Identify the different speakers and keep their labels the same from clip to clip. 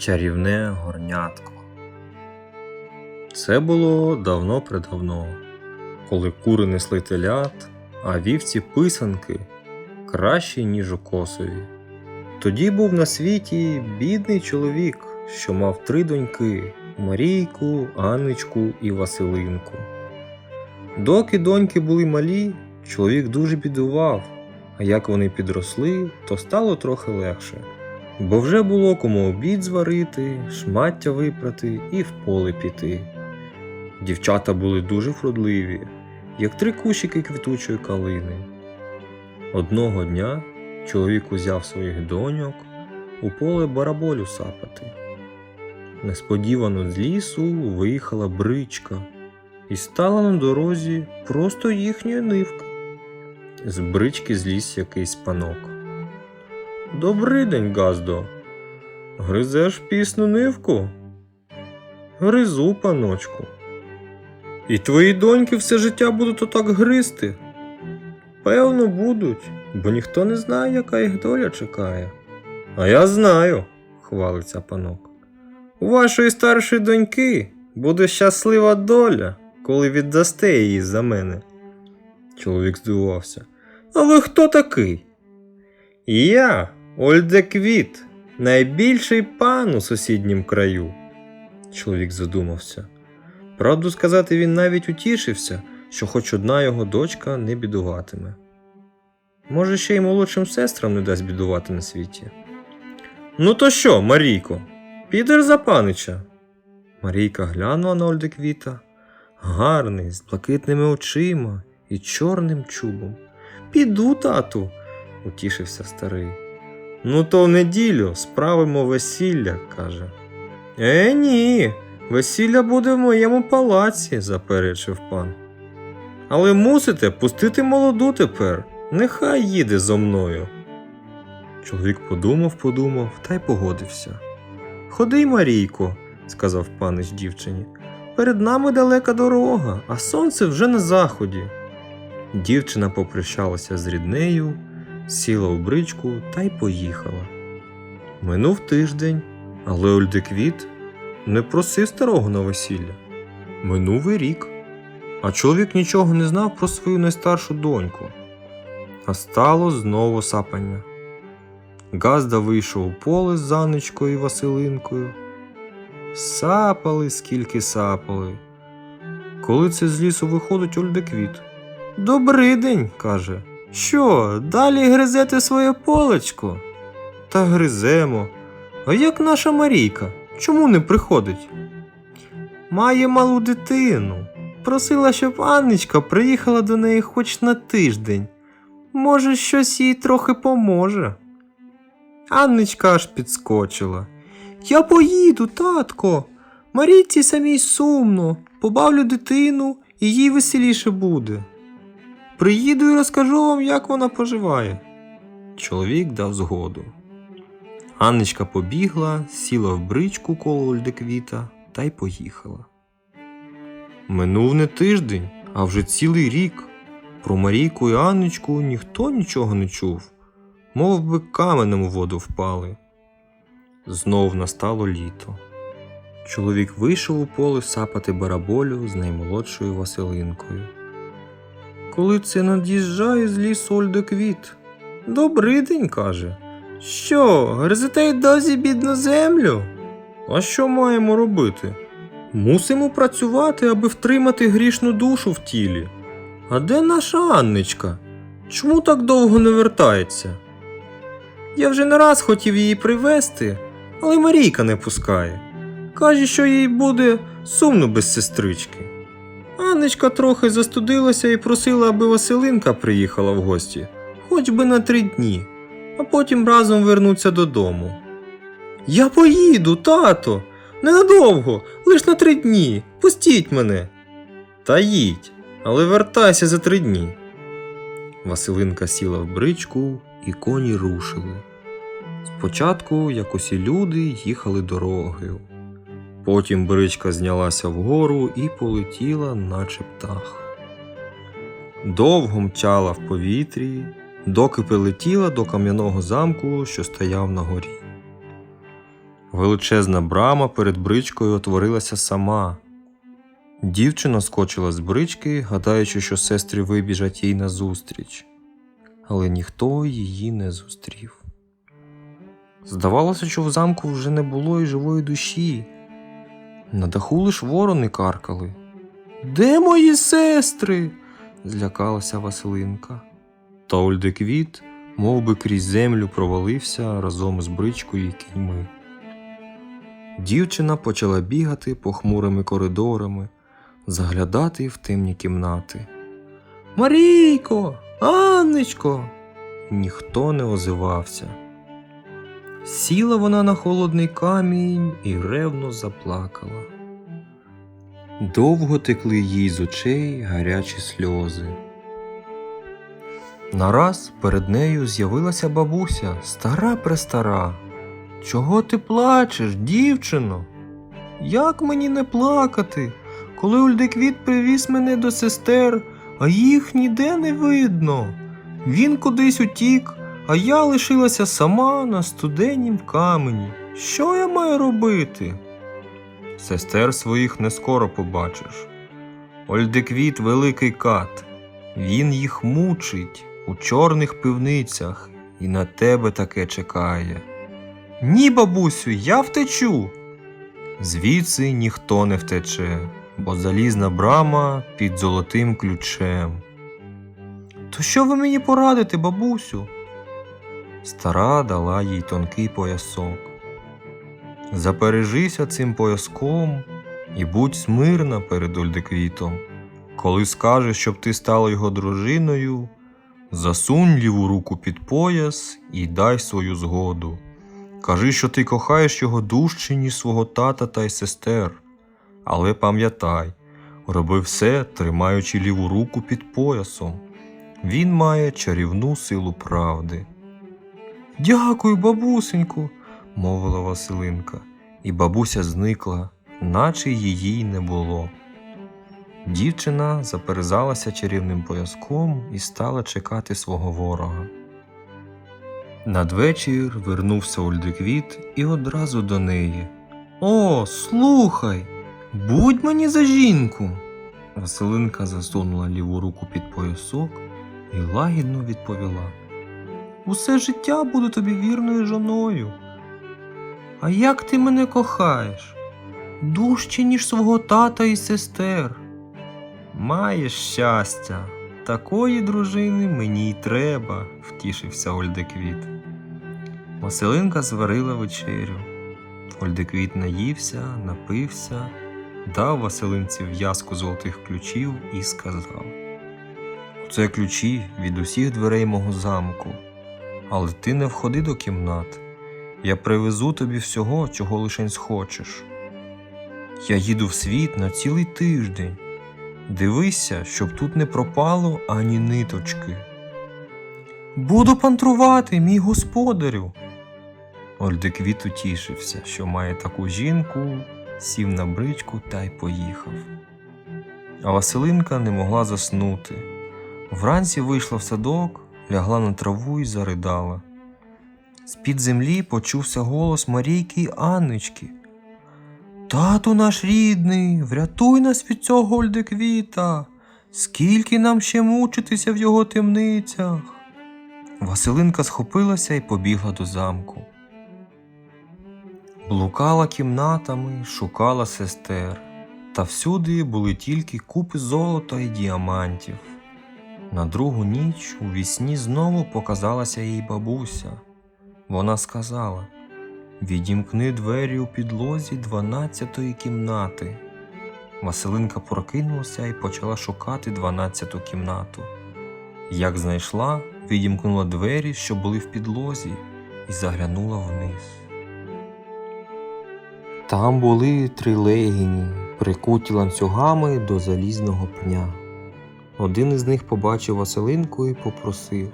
Speaker 1: Чарівне горнятко. Це було давно предавно, коли кури несли телят, а вівці писанки кращі, ніж у косові. Тоді був на світі бідний чоловік, що мав три доньки Марійку, Анничку і Василинку. Доки доньки були малі, чоловік дуже бідував, а як вони підросли, то стало трохи легше. Бо вже було кому обід зварити, шмаття випрати і в поле піти. Дівчата були дуже вродливі, як три кущики квітучої калини. Одного дня чоловік узяв своїх доньок у поле бараболю сапати. Несподівано з лісу виїхала бричка і стала на дорозі просто їхня нивка. З брички зліз якийсь панок. Добрий день, Газдо. Гризеш пісну нивку? Гризу, паночку. І твої доньки все життя будуть отак гризти? Певно, будуть, бо ніхто не знає, яка їх доля чекає. А я знаю, хвалиться панок. У вашої старшої доньки буде щаслива доля, коли віддасте її за мене. Чоловік здивувався. А ви хто такий? Я, Ольдеквіт, найбільший пан у сусіднім краю. Чоловік задумався. Правду сказати, він навіть утішився, що хоч одна його дочка не бідуватиме. Може, ще й молодшим сестрам не дасть бідувати на світі. Ну то що, Марійко, підеш за панича? Марійка глянула на Ольдеквіта. Гарний, з блакитними очима і чорним чубом. Піду, тату, утішився старий. Ну, то в неділю справимо весілля, каже. Е, ні, весілля буде в моєму палаці, заперечив пан. Але мусите пустити молоду тепер, нехай їде зо мною. Чоловік подумав, подумав та й погодився. Ходи, Марійко, сказав панич дівчині. Перед нами далека дорога, а сонце вже на заході. Дівчина попрощалася з ріднею, сіла в бричку та й поїхала. Минув тиждень, але Ольдеквіт не просив старого на весілля. Минув і рік, а чоловік нічого не знав про свою найстаршу доньку. А стало знову сапання. Газда вийшов у поле з Занночкою і Василинкою. Сапали, скільки сапали. Коли це з лісу виходить Ольдеквіт. Добрий день, каже. Що, далі гризете своє полечко? Та гриземо. А як наша Марійка? Чому не приходить? Має малу дитину. Просила, щоб Анничка приїхала до неї хоч на тиждень. Може, щось їй трохи поможе. Анничка аж підскочила. Я поїду, татко. Марійці самій сумно, побавлю дитину, і їй веселіше буде. Приїду і розкажу вам, як вона поживає. Чоловік дав згоду. Анничка побігла, сіла в бричку коло Ольдеквіта та й поїхала. Минув не тиждень, а вже цілий рік. Про Марійку і Анничку ніхто нічого не чув, мов би каменем у воду впали. Знов настало літо. Чоловік вийшов у поле сапати бараболю з наймолодшою Василинкою. Коли це над'їжджає з лісу Ольдеквіт. Добрий день, каже. Що, гризете й досі бідну землю? А що маємо робити? Мусимо працювати, аби втримати грішну душу в тілі. А де наша Анничка? Чому так довго не вертається? Я вже не раз хотів її привезти, але Марійка не пускає. Каже, що їй буде сумно без сестрички. Анничка трохи застудилася і просила, аби Василинка приїхала в гості, хоч би на три дні, а потім разом вернуться додому. Я поїду, тато, ненадовго, лиш на три дні. Пустіть мене. Та їдь, але вертайся за три дні. Василинка сіла в бричку, і коні рушили. Спочатку, як усі люди, їхали дорогою. Потім бричка знялася вгору і полетіла, наче птах. Довго мчала в повітрі, доки прилетіла до кам'яного замку, що стояв на горі. Величезна брама перед бричкою отворилася сама. Дівчина скочила з брички, гадаючи, що сестри вибіжать їй назустріч. Але ніхто її не зустрів. Здавалося, що в замку вже не було й живої душі. На даху лиш ворони каркали. Де мої сестри? злякалася Василинка. Та Ольдеквіт мов би крізь землю провалився разом з бричкою і кіньми. Дівчина почала бігати похмурими коридорами, заглядати в темні кімнати. Марійко, Анночко! Ніхто не озивався. Сіла вона на холодний камінь і ревно заплакала. Довго текли їй з очей гарячі сльози. Нараз перед нею з'явилася бабуся, стара престара. Чого ти плачеш, дівчино? Як мені не плакати, коли Ульдеквіт привіз мене до сестер, а їх ніде не видно. Він кудись утік, а я лишилася сама на студенім камені. Що я маю робити? Сестер своїх не скоро побачиш. Ольдеквіт великий кат. Він їх мучить у чорних пивницях і на тебе таке чекає. Ні, бабусю, я втечу. Звідси ніхто не втече, бо залізна брама під золотим ключем. То що ви мені порадите, бабусю? Стара дала їй тонкий поясок. Запережися цим пояском і будь смирна перед Ольдеквітом. Коли скаже, щоб ти стала його дружиною, засунь ліву руку під пояс і дай свою згоду. Кажи, що ти кохаєш його дужче, ніж свого тата та й сестер. Але пам'ятай, роби все, тримаючи ліву руку під поясом. Він має чарівну силу правди. Дякую, бабусеньку, мовила Василинка, і бабуся зникла, наче її й не було. Дівчина заперезалася чарівним пояском і стала чекати свого ворога. Надвечір вернувся Ольдеквіт і одразу до неї. О, слухай, будь мені за жінку. Василинка засунула ліву руку під поясок і лагідно відповіла. Усе життя буду тобі вірною жоною. А як ти мене кохаєш? Дужче, ніж свого тата і сестер. Маєш щастя, такої дружини мені й треба, втішився Ольдеквіт. Василинка зварила вечерю. Ольдеквіт наївся, напився, дав Василинці в'язку золотих ключів і сказав: Це ключі від усіх дверей мого замку, але ти не входи до кімнат. Я привезу тобі всього, чого лишень схочеш. Я їду в світ на цілий тиждень. Дивися, щоб тут не пропало ані ниточки. Буду пантрувати, мій господарю. Ольдеквіт утішився, що має таку жінку, сів на бричку та й поїхав. А Василинка не могла заснути. Вранці вийшла в садок, лягла на траву і заридала. З-під землі почувся голос Марійки й Анночки. Тату наш рідний, врятуй нас від цього Ольдеквіта. Скільки нам ще мучитися в його темницях? Василинка схопилася і побігла до замку. Блукала кімнатами, шукала сестер, та всюди були тільки купи золота і діамантів. На другу ніч у вісні знову показалася їй бабуся. Вона сказала Відімкни двері у підлозі дванадцятої кімнати. Василинка прокинулася і почала шукати дванадцяту кімнату. Як знайшла, відімкнула двері, що були в підлозі, і заглянула вниз. Там були три легіні, прикуті ланцюгами до залізного пня. Один із них побачив Василинку і попросив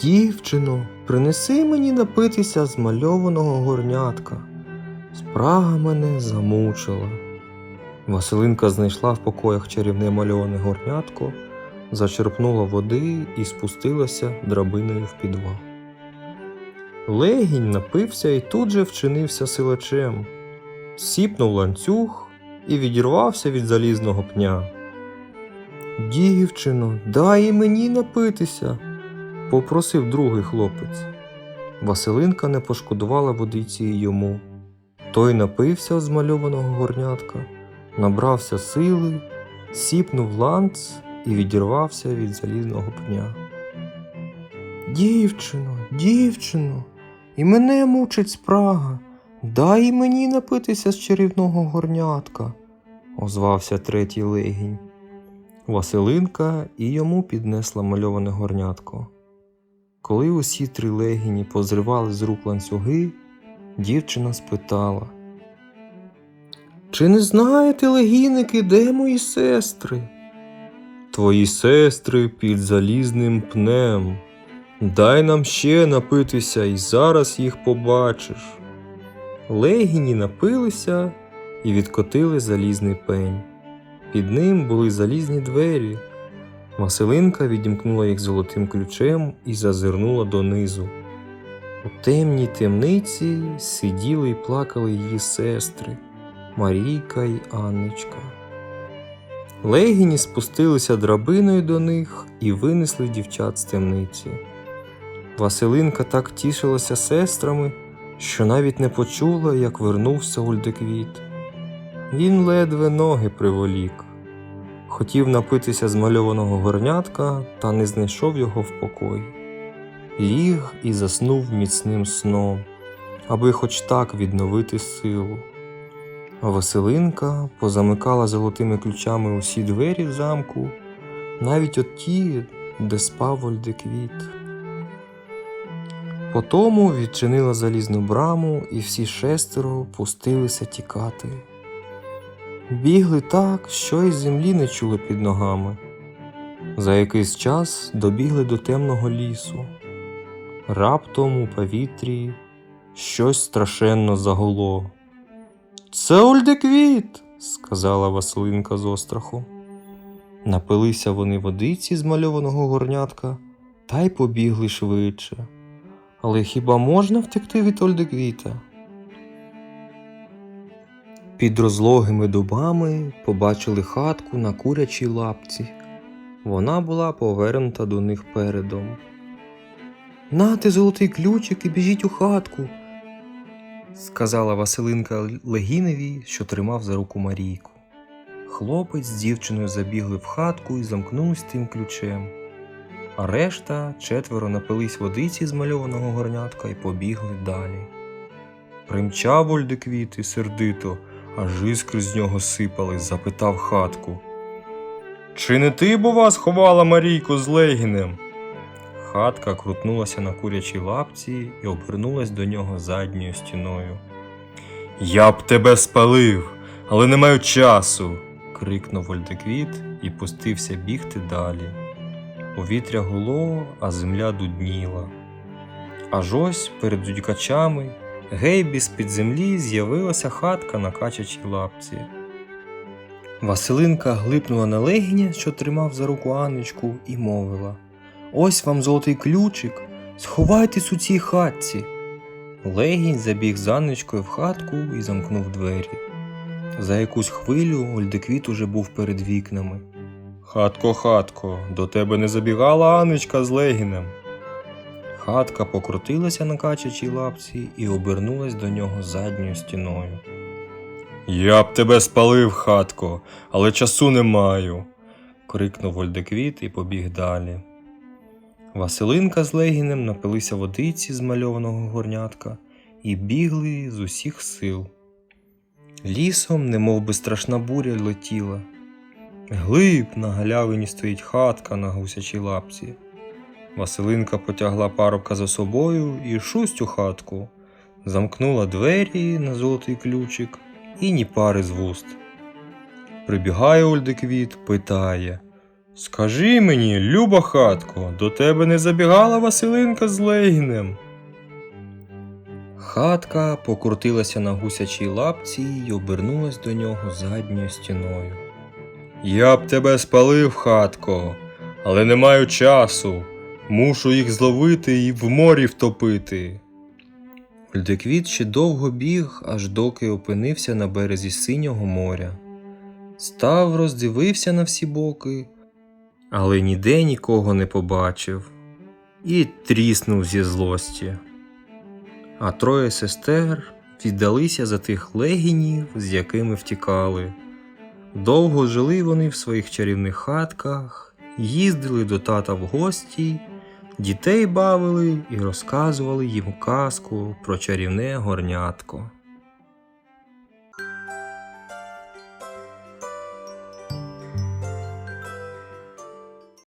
Speaker 1: Дівчино, принеси мені напитися змальованого горнятка. Спрага мене замучила. Василинка знайшла в покоях чарівне мальоване горнятко, зачерпнула води і спустилася драбиною в підвал. Легінь напився і тут же вчинився силачем, сіпнув ланцюг і відірвався від залізного пня. Дівчино, дай мені напитися, попросив другий хлопець. Василинка не пошкодувала водиці йому. Той напився з мальованого горнятка, набрався сили, сіпнув ланц і відірвався від залізного пня. Дівчино, дівчино, і мене мучить спрага. Дай мені напитися з чарівного горнятка, озвався третій легінь. Василинка і йому піднесла мальоване горнятко. Коли усі три легіні позривали з рук ланцюги, дівчина спитала: Чи не знаєте, легіники, де мої сестри? Твої сестри під залізним пнем. Дай нам ще напитися, і зараз їх побачиш. Легіні напилися і відкотили залізний пень. Під ним були залізні двері. Василинка відімкнула їх золотим ключем і зазирнула донизу. У темній темниці сиділи і плакали її сестри Марійка й Анночка. Легіні спустилися драбиною до них і винесли дівчат з темниці. Василинка так тішилася сестрами, що навіть не почула, як вернувся Ульдеквіт. Він ледве ноги приволік. Хотів напитися змальованого горнятка, та не знайшов його в покої. Ліг і заснув міцним сном, аби хоч так відновити силу. Василинка позамикала золотими ключами усі двері замку, навіть от ті, де спав Вольдеквіт. Потому відчинила залізну браму, і всі шестеро пустилися тікати. Бігли так, що й землі не чули під ногами. За якийсь час добігли до темного лісу. Раптом у повітрі щось страшенно загуло. Це Ольдеквіт, сказала Василинка з остраху. Напилися вони водиці з мальованого горнятка та й побігли швидше. Але хіба можна втекти від Ольдеквіта? Під розлогими дубами побачили хатку на курячій лапці. Вона була повернута до них передом. Нате золотий ключик і біжіть у хатку, сказала Василинка Легіневі, що тримав за руку Марійку. Хлопець з дівчиною забігли в хатку і замкнулись тим ключем. А решта четверо напились водиці з мальованого горнятка і побігли далі. Примчав Ольдеквіт і сердито, аж іскри з нього сипали, запитав хатку. Чи не ти, бува, сховала Марійку з Легінем? Хатка крутнулася на курячій лапці і обернулась до нього задньою стіною. Я б тебе спалив, але не маю часу. крикнув Вольдеквіт і пустився бігти далі. Повітря гуло, а земля дудніла. Аж ось перед дудькачами гейбі з-під землі з'явилася хатка на качачій лапці. Василинка глипнула на легіня, що тримав за руку Анночку, і мовила Ось вам золотий ключик, сховайтесь у цій хатці. Легінь забіг з Анночкою в хатку і замкнув двері. За якусь хвилю Ольдеквіт уже був перед вікнами. Хатко, хатко, до тебе не забігала Анночка з Легінем. Хатка покрутилася на качачій лапці і обернулась до нього задньою стіною. Я б тебе спалив, хатко, але часу не маю. крикнув Вольдеквіт і побіг далі. Василинка з Легінем напилися водиці з мальованого горнятка і бігли з усіх сил. Лісом, немов би страшна буря, летіла. Глиб на галявині стоїть хатка на гусячій лапці. Василинка потягла парубка за собою і шусть у хатку, замкнула двері на золотий ключик і ні пари з вуст. Прибігає Ольдеквіт, питає Скажи мені, люба хатко, до тебе не забігала Василинка з Легінем? Хатка покрутилася на гусячій лапці й обернулась до нього задньою стіною. Я б тебе спалив, хатко, але не маю часу. Мушу їх зловити і в морі втопити. Льдеквіт ще довго біг, аж доки опинився на березі синього моря. Став, роздивився на всі боки, але ніде нікого не побачив і тріснув зі злості. А троє сестер віддалися за тих легінів, з якими втікали. Довго жили вони в своїх чарівних хатках, їздили до тата в гості, дітей бавили і розказували їм казку про чарівне горнятко.